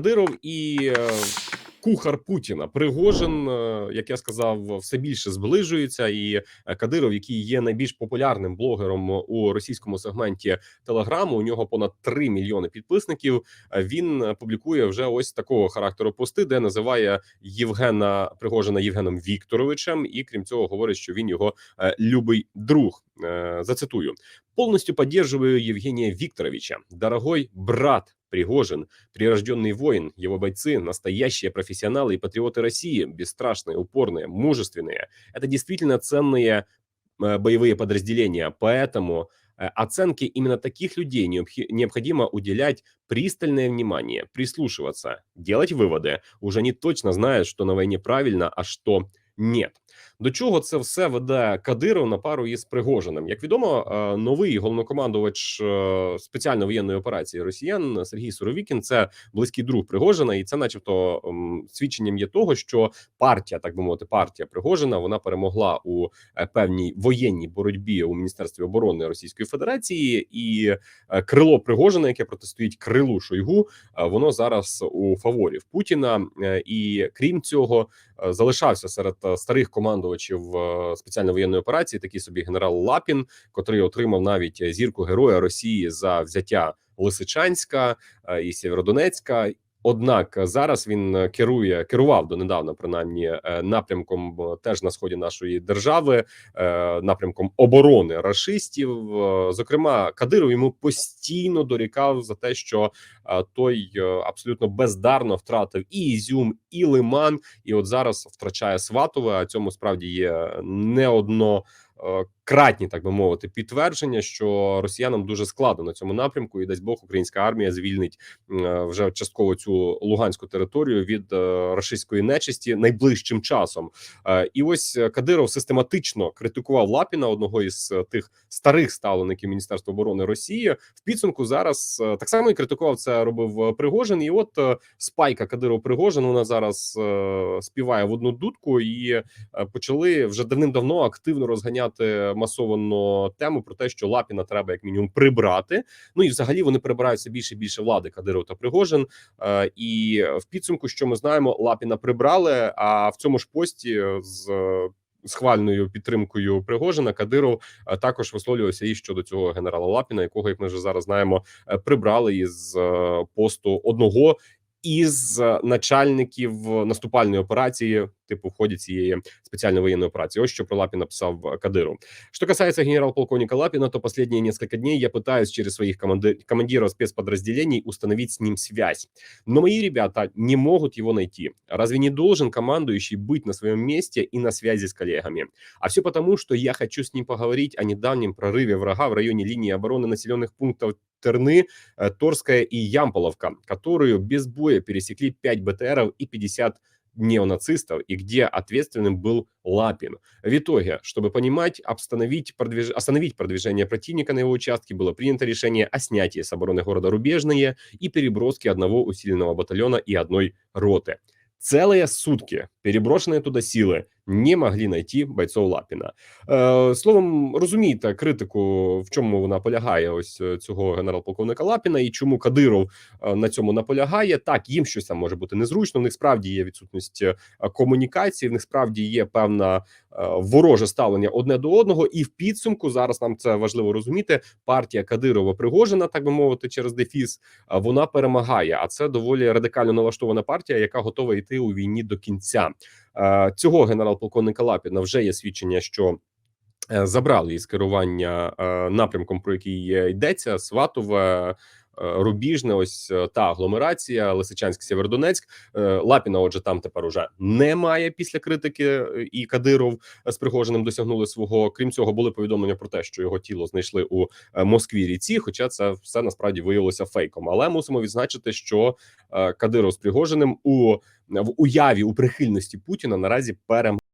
Кадиров і е, кухар Путіна Пригожин, е, як я сказав, все більше зближується. І е, Кадиров, який є найбільш популярним блогером у російському сегменті Телеграму, у нього понад 3 мільйони підписників. Він публікує вже ось такого характеру пости, де називає Євгена Пригожина Євгеном Вікторовичем, і крім цього, говорить, що він його любий друг. Зацитую: полностью поддерживаю Евгения Викторовича, дорогой брат Пригожин, прирожденный воин, его бойцы, настоящие профессионалы и патриоты России, бесстрашные, упорные, мужественные. Это действительно ценные э, боевые подразделения, поэтому э, оценке именно таких людей необходимо уделять пристальное внимание, прислушиваться, делать выводы. Уже не точно знают, что на войне правильно, а що нет. До чого це все веде Кадиров на пару із Пригожиним? Як відомо, е, новий головнокомандувач е, спеціальної воєнної операції Росіян Сергій Суровікін це близький друг Пригожина, і це, начебто, свідченням є того, що партія, так би мовити, партія Пригожина, вона перемогла у е, певній воєнній боротьбі у міністерстві оборони Російської Федерації, і крило Пригожина, яке протистоїть крилу Шойгу, воно зараз у фаворі в Путіна. І крім цього, залишався серед е, старих командувачів е, спеціальної воєнної операції, такий собі генерал Лапін, котрий отримав навіть е, зірку Героя Росії за взяття Лисичанська е, і Сєвєродонецька. Однак зараз він е, керує керував донедавна, принаймні е, напрямком е, теж на сході нашої держави, е, напрямком оборони рашистів. Е, Зокрема, Кадиров йому постійно дорікав за те, що е, той е, абсолютно бездарно втратив і Ізюм, і Лиман, і от зараз втрачає Сватове. А цьому справді є не одно. Е, Кратні, так би мовити, підтвердження, що росіянам дуже складно на цьому напрямку, і дасть Бог, українська армія звільнить е, вже частково цю луганську територію від е, рашистської нечисті найближчим часом. І ось Кадиров систематично критикував Лапіна, одного із тих старих ставлеників Міністерства оборони Росії. В підсумку зараз так само і критикував це. Робив Пригожин. І от спайка Кадиров Пригожин. Вона зараз співає в одну дудку, і почали вже давним-давно активно розганяти масовано тему про те, що Лапіна треба як мінімум прибрати. Ну і взагалі вони прибирають все більше і більше влади Кадиров та Пригожин. Е, І в підсумку, що ми знаємо, Лапіна прибрали. А в цьому ж пості з схвальною підтримкою Пригожина Кадиров е, також висловлювався і щодо цього генерала Лапіна, якого як ми вже зараз знаємо, е, прибрали із посту одного. Із начальників наступальної операції, типу в ході цієї спеціальної воєнної операції, ось що про Лапіна писав е, Кадиров. Что касается генерал-полковника Лапина, то последние несколько дней я пытаюсь через своих команди- командиров спецподразделений установить с ним связь. Но мои ребята не могут его найти. Разве не должен командующий быть на своем месте и на связи с коллегами? А все потому, что я хочу с ним поговорить о недавнем прорыве врага в районе линии обороны населенных пунктов Терны, э, Торская и Ямполовка, которую без боя пересекли 5 БТРов и 50 неонацистов, и где ответственным был Лапин. В итоге, чтобы понимать, обстановить продвиж... остановить продвижение противника на его участке, было принято решение о снятии с обороны города Рубежные и переброске одного усиленного батальона и одной роты. Целые сутки переброшенные туда силы не могли найти бойцов Лапіна. Е, словом, розумієте критику, в чому вона полягає, ось е, цього генерал-полковника Лапіна, і чому Кадиров е, на цьому наполягає. Так, їм щось там може бути незручно. В них справді є відсутність е, комунікації, в них справді є певна вороже ставлення одне до одного, і в підсумку зараз нам це важливо розуміти. Партія Кадирова Пригожина, так би мовити, через дефіс, вона перемагає. А це доволі радикально налаштована партія, яка готова йти у війні до кінця. Цього генерал-полковника Лапіна вже є свідчення, що. е, Забрали із керування е, напрямком, про який йдеться, Сватове, Рубіжне, ось е, та агломерація, Лисичанськ, Сєвєродонецьк. Е, Лапіна, отже, там тепер уже немає після критики, е, і Кадиров з Пригожиним досягнули свого. Крім цього, були повідомлення про те, що його тіло знайшли у е, Москві ріці. Хоча це все насправді виявилося фейком. Але мусимо відзначити, що е, Кадиров з Пригожиним у в уяві у прихильності Путіна наразі перемагає.